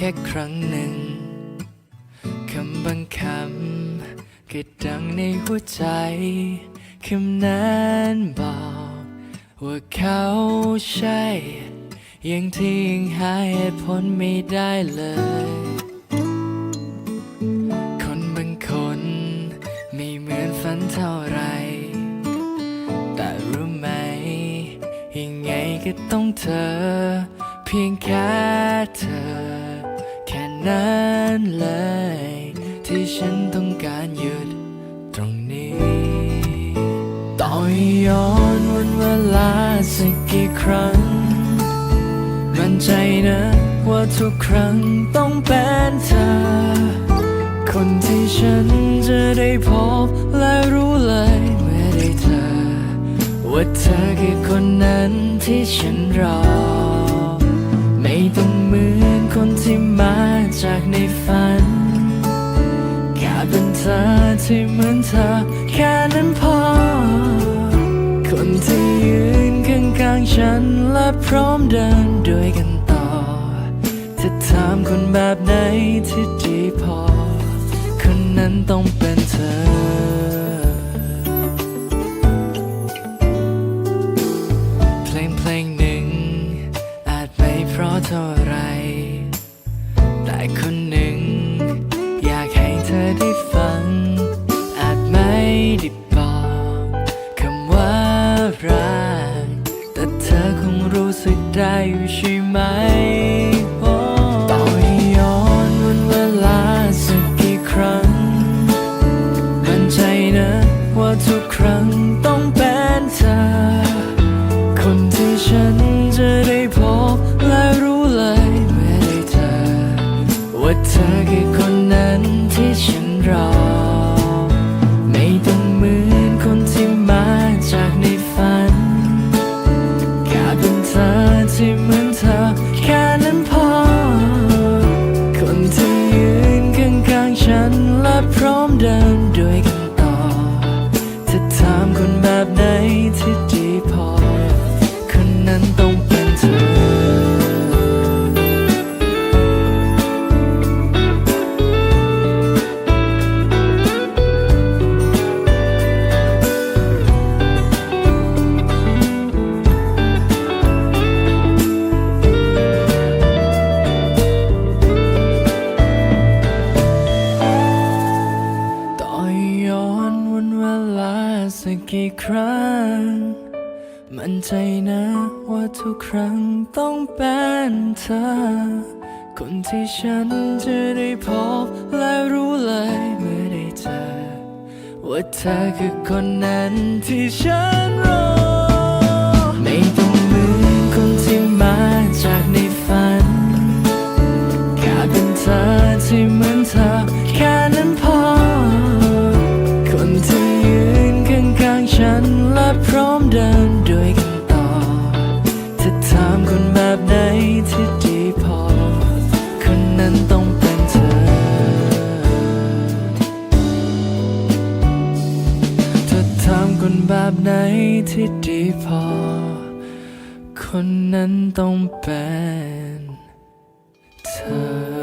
แค่ครั้งหนึ่ง คำบางคำก็ดังในหัวใจ คำนั้นบอกว่าเขาใช่ยังที่ยังหาเหตุผลไม่ได้เลย คนบางคนไม่เหมือนฝันเท่าไร แต่รู้ไหม ยังไงก็ต้องเธอ เพียงแค่เธอ นั้นเลย ที่ฉันต้องการหยุดตรงนี้ ต่อยย้อนวันเวลาสักกี่ครั้ง มั่นใจนะว่าทุกครั้งต้องเป็นเธอ คนที่ฉันจะได้พบและรู้เลยเมื่อได้เจอว่าเธอคือคนนั้นที่ฉันรอ ที่เหมือนเธอแค่นั้นพอ คนที่ยืนข้างๆฉันและพร้อมเดินด้วยกันต่อ จะถามคนแบบไหนที่ดีพอ คนนั้นต้องเป็นเธอ เพลงเพลงหนึ่ง อาจไม่เพราะเท่าไร แต่คนหนึ่ง รัก แต่เธอคงรู้สึกได้อยู่ใช่ไหมโอ้ต่อให้ย้อนวันเวลาสักกี่ครั้ง มั่นใจนะว่าทุกครั้งต้องเป็นเธอ คนที่ฉันจะได้พบและรู้เลยเมื่ได้เจอว่าเธอคือคนนั้นที่ฉันรอ สักกี่ครั้ง มั่นใจนะว่าทุกครั้งต้องเป็นเธอ คนที่ฉันจะได้พบและรู้เลยเมื่อได้เจอ ว่าเธอคือคนนั้นที่ฉันรอ เดินด้วยกันต่อ จะถามคนแบบไหนที่ดีพอ คนนั้นต้องเป็นเธอถ้าถามคนแบบไหนที่ดีพอ คนนั้นต้องเป็นเธอ